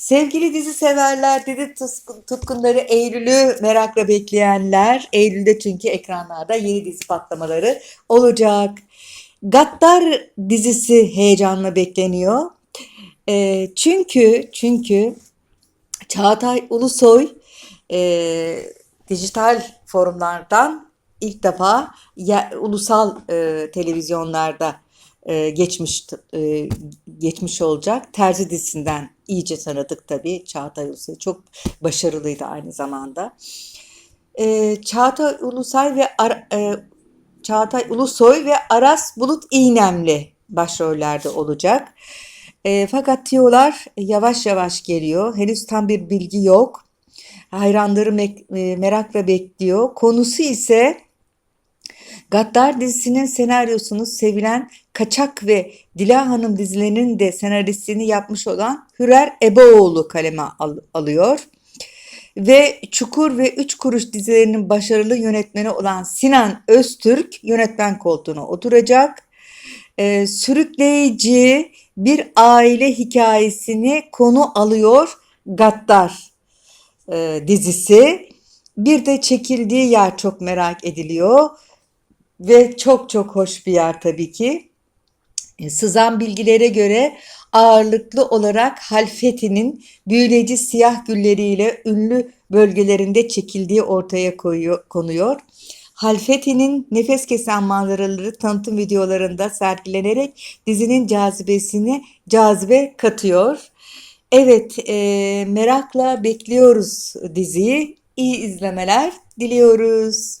Sevgili dizi severler, dizi tutkunları Eylül'ü merakla bekleyenler, Eylül'de çünkü ekranlarda yeni dizi patlamaları olacak. Gattar dizisi heyecanla bekleniyor. Ee, çünkü çünkü Çağatay Ulusoy e, dijital forumlardan ilk defa ya- ulusal e, televizyonlarda e, geçmiş e, geçmiş olacak. Terzi dizisinden iyice tanıdık tabii Çağatay Ulusoy. Çok başarılıydı aynı zamanda. E, Çağatay Ulusay ve Ar- e, Çağatay Ulusoy ve Aras Bulut İynemli başrollerde olacak. E, fakat tiyolar yavaş yavaş geliyor. Henüz tam bir bilgi yok. Hayranları mek- e, merakla bekliyor. Konusu ise Gaddar dizisinin senaryosunu sevilen Kaçak ve Dila Hanım dizilerinin de senaristliğini yapmış olan Hürer Ebaoğlu kaleme al- alıyor. Ve Çukur ve Üç Kuruş dizilerinin başarılı yönetmeni olan Sinan Öztürk yönetmen koltuğuna oturacak. Ee, sürükleyici bir aile hikayesini konu alıyor Gaddar e, dizisi. Bir de çekildiği yer çok merak ediliyor ve çok çok hoş bir yer tabii ki. E, Sızan bilgilere göre ağırlıklı olarak Halfeti'nin büyüleyici siyah gülleriyle ünlü bölgelerinde çekildiği ortaya koyuyor, konuyor. Halfeti'nin nefes kesen manzaraları tanıtım videolarında sergilenerek dizinin cazibesini cazibe katıyor. Evet, e, merakla bekliyoruz diziyi. İyi izlemeler diliyoruz.